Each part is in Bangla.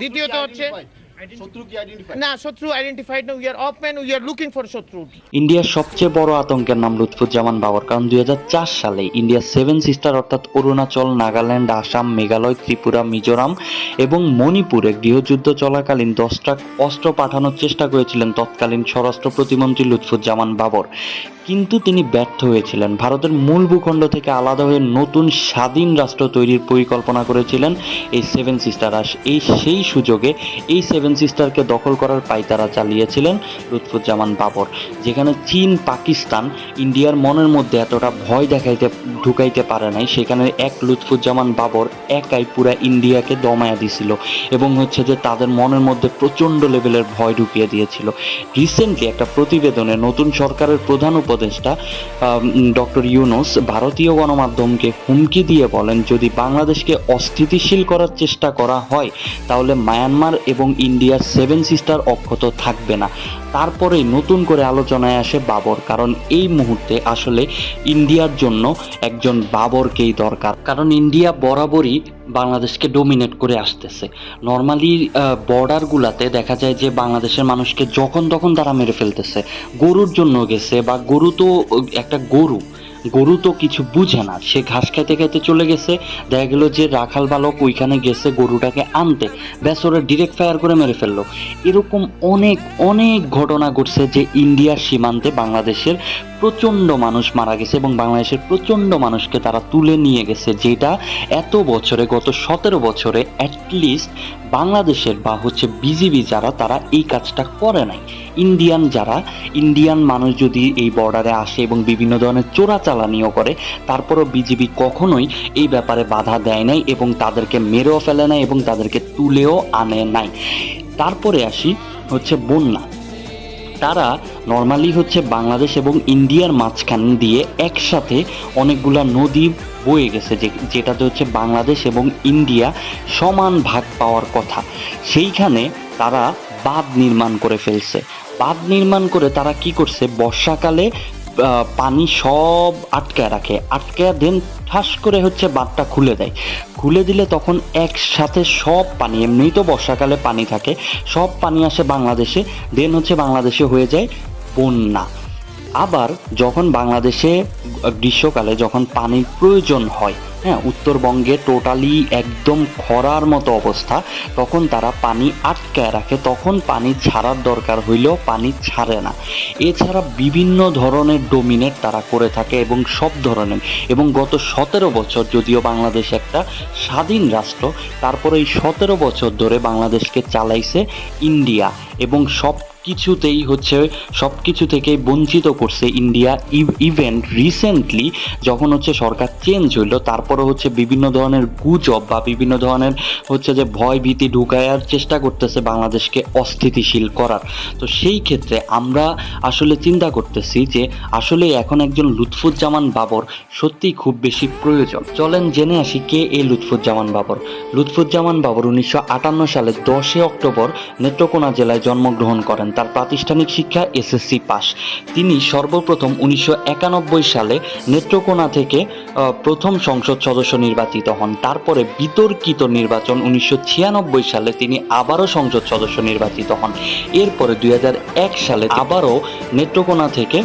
দ্বিতীয়ত হচ্ছে না শত্রু আইডেন্টিফাইড না we are off we are looking for শত্রু. ইন্ডিয়ার সবচেয়ে বড় আতঙ্কের নাম লুৎফুজ্জামান বাবর কারণ দুই সালে ইন্ডিয়ার সেভেন সিস্টার অর্থাৎ অরুণাচল নাগাল্যান্ড আসাম মেঘালয় ত্রিপুরা মিজোরাম এবং মণিপুরে গৃহযুদ্ধ চলাকালীন দশটা অস্ত্র পাঠানোর চেষ্টা করেছিলেন তৎকালীন স্বরাষ্ট্র প্রতিমন্ত্রী লুৎফুজ্জামান বাবর। কিন্তু তিনি ব্যর্থ হয়েছিলেন। ভারতের মূল ভূখণ্ড থেকে আলাদা হয়ে নতুন স্বাধীন রাষ্ট্র তৈরির পরিকল্পনা করেছিলেন এই সেভেন সিস্টার। আর এই সেই সুযোগে এই সেভেন সিস্টারকে দখল করার পাইতারা চালিয়েছিলেন লুৎফুজ্জামান বাবর, যেখানে চীন, পাকিস্তান, ইন্ডিয়ার মনের মধ্যে এতটা ভয় দেখাইতে, ঢুকাইতে পারে নাই, সেখানে এক লুৎফুজ্জামান বাবর একাই পুরা ইন্ডিয়াকে দমায়া দিছিল এবং হচ্ছে যে তাদের মনের মধ্যে প্রচণ্ড লেভেলের ভয় ঢুকিয়ে দিয়েছিল। রিসেন্টলি একটা প্রতিবেদনে নতুন সরকারের প্রধান উপদেষ্টা ডক্টর ইউনুস ভারতীয় গণমাধ্যমকে হুমকি দিয়ে বলেন, যদি বাংলাদেশকে অস্থিতিশীল করার চেষ্টা করা হয়, তাহলে মায়ানমার এবং ইন্ডিয়ার সেভেন সিস্টার অক্ষত থাকবে না। তারপরেই নতুন করে আলোচনায় আসে বাবর, কারণ এই মুহূর্তে আসলে ইন্ডিয়ার জন্য একজন বাবরকেই দরকার। কারণ ইন্ডিয়া বরাবরই বাংলাদেশকে ডোমিনেট করে আসতেছে। নর্মালি বর্ডারগুলাতে দেখা যায় যে বাংলাদেশের মানুষকে যখন তখন তারা মেরে ফেলতেছে। গরুর জন্য গেছে বা গরু তো একটা গরু। গরু তো কিছু বুঝে না। সে ঘাস খাইতে খাইতে চলে গেছে। দেখা গেল যে রাখাল বালক ওইখানে গেছে গরুটাকে আনতে। ব্যাস ওরা ডিরেক্ট ফায়ার করে মেরে ফেলল। এরকম অনেক অনেক ঘটনা ঘটছে যে ইন্ডিয়ার সীমান্তে বাংলাদেশের প্রচণ্ড মানুষ মারা গেছে এবং বাংলাদেশের প্রচণ্ড মানুষকে তারা তুলে নিয়ে গেছে, যেটা এত বছরে, গত সতেরো বছরে অ্যাটলিস্ট বাংলাদেশের বা হচ্ছে বিজিবি যারা, তারা এই কাজটা করে নাই। ইন্ডিয়ান যারা, ইন্ডিয়ান মানুষ যদি এই বর্ডারে আসে এবং বিভিন্ন ধরনের চোরাচালানিও করে, তারপরও বিজিবি কখনোই এই ব্যাপারে বাধা দেয় নাই এবং তাদেরকে মেরেও ফেলে নাই এবং তাদেরকে তুলেও আনে নাই। তারপরে আসি হচ্ছে বন্যা। তারা নর্মালি হচ্ছে বাংলাদেশ এবং ইন্ডিয়ার মাঝখান দিয়ে একসাথে অনেকগুলা নদী বয়ে গেছে যে, যেটাতে হচ্ছে বাংলাদেশ এবং ইন্ডিয়া সমান ভাগ পাওয়ার কথা। সেইখানে তারা বাঁধ নির্মাণ করে ফেলছে। বাঁধ নির্মাণ করে তারা কি করছে? বর্ষাকালে পানি সব আটকায় রাখে। আটকায় দেন ঠাস করে হচ্ছে বাঁধটা খুলে দেয়। খুলে দিলে তখন একসাথে সব পানি এমনি তো বর্ষাকালে পানি থাকে, সব পানি আসে বাংলাদেশে, দেন হচ্ছে বাংলাদেশে হয়ে যায় বন্যা। আবার যখন বাংলাদেশে গ্রীষ্মকালে যখন পানির প্রয়োজন হয় হ্যাঁ উত্তরবঙ্গে টোটালি একদম খরার মতো অবস্থা, তখন তারা পানি আটকায় রাখে, তখন পানি ছাড়ার দরকার হইলেও পানি ছাড়ে না। এছাড়া বিভিন্ন ধরনের ডোমিনেট তারা করে থাকে এবং সব ধরনের, এবং গত সতেরো বছর যদিও বাংলাদেশ একটা স্বাধীন রাষ্ট্র, তারপরে এই সতেরো বছর ধরে বাংলাদেশকে চালাইছে ইন্ডিয়া এবং সব কিছুতেই হচ্ছে সব কিছু থেকে বঞ্চিত করছে ইন্ডিয়া ইভেন্ট রিসেন্টলি যখন হচ্ছে সরকার চেঞ্জ হইল তারপরে হচ্ছে বিভিন্ন ধরনের গুজব বা বিভিন্ন ধরনের হচ্ছে যে ভয় ভীতি ঢুকায়ার চেষ্টা করতেছে বাংলাদেশকে অস্থিতিশীল করার। তো সেই ক্ষেত্রে আমরা আসলে চিন্তা করতেছি যে আসলে এখন একজন লুৎফুজ্জামান বাবর সত্যিই খুব বেশি প্রয়োজন। চলেন জেনে আসি কে এই লুৎফুজ্জামান বাবর। লুৎফুজ্জামান বাবর উনিশশো আটান্ন সালে দশই অক্টোবর নেত্রকোনা জেলায় জন্মগ্রহণ করেন। তার প্রাতিষ্ঠানিক শিক্ষা এসএসসি পাস। তিনি সর্বপ্রথম উনিশশো একানব্বই সালে নেত্রকোনা থেকে প্রথম সংসদ সদস্য নির্বাচিত হন। তারপরে বিতর্কিত নির্বাচন উনিশশো ছিয়ানব্বই সালে তিনি আবারও সংসদ সদস্য নির্বাচিত হন। এরপরে দু হাজার এক সালে আবারও নেত্রকোনা থেকে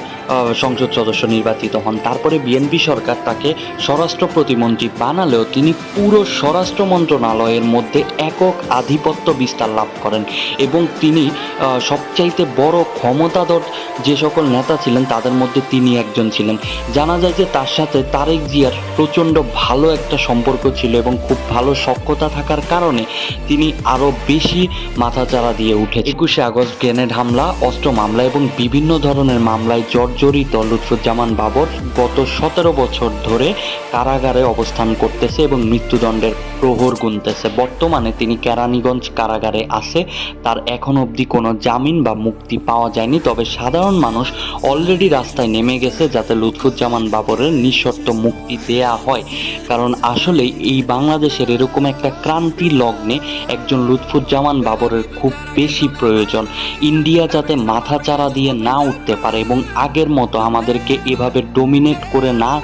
সংসদ সদস্য নির্বাচিত হন। তারপরে বিএনপি সরকার তাকে স্বরাষ্ট্র প্রতিমন্ত্রী বানালেও তিনি পুরো স্বরাষ্ট্র মন্ত্রণালয়ের মধ্যে একক আধিপত্য বিস্তার লাভ করেন এবং তিনি আহ, সবচাইতে বড় ক্ষমতাধর যে সকল নেতা ছিলেন, তাদের মধ্যে তিনি একজন ছিলেন। জানা যায় যে তার সাথে তারেক জিয়ার প্রচণ্ড ভালো একটা সম্পর্ক ছিল এবং খুব ভালো সক্ষতা থাকার কারণে তিনি আরও বেশি মাথাচাড়া দিয়ে উঠে একুশে আগস্ট গ্রেনেড হামলা, অস্ত্র মামলা এবং বিভিন্ন ধরনের মামলায় জর্জরিত লুৎফুজ্জামান বাবর গত সতেরো বছর ধরে কারাগারে অবস্থান করতেছে এবং মৃত্যুদণ্ডের প্রহর গুনতেছে। বর্তমানে তিনি কেরানীগঞ্জ কারাগারে আছে। তার এখন অবধি কোনো জামিন বা মুক্তি পাওয়া যায়নি, তবে সাধারণ মানুষ অলরেডি রাস্তায় নেমে গেছে যাতে লুৎফুজ্জামান বাবরের নিঃশর্ত মুক্তি দেয়া হয়। কারণ আসলে এই বাংলাদেশের এরকম একটা ক্রান্তি লগ্নে একজন লুৎফুজ্জামান বাবরের খুব বেশি প্রয়োজন। ইন্ডিয়া যাতে মাথা চারা দিয়ে না উঠতে পারে এবং আগের মতো আমাদেরকে এভাবে ডোমিনেট করে না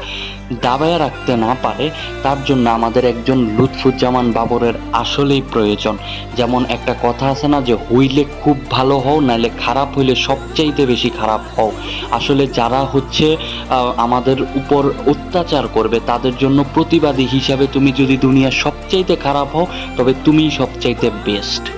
দাবায় রাখতে না পারে, তার জন্য আমাদের একজন লুৎফুজ্জামান বাবরের আসলেই প্রয়োজন। যেমন একটা কথা আছে না যে, হইলে খুব ভালো হও, নাইলে খারাপ হইলে সবচাইতে বেশি খারাপ হও। আসলে যারা হচ্ছে আমাদের উপর অত্যাচার করবে, তাদের জন্য প্রতিবাদী হিসাবে তুমি যদি দুনিয়ার সবচাইতে খারাপ হও, তবে তুমিই সবচাইতে বেস্ট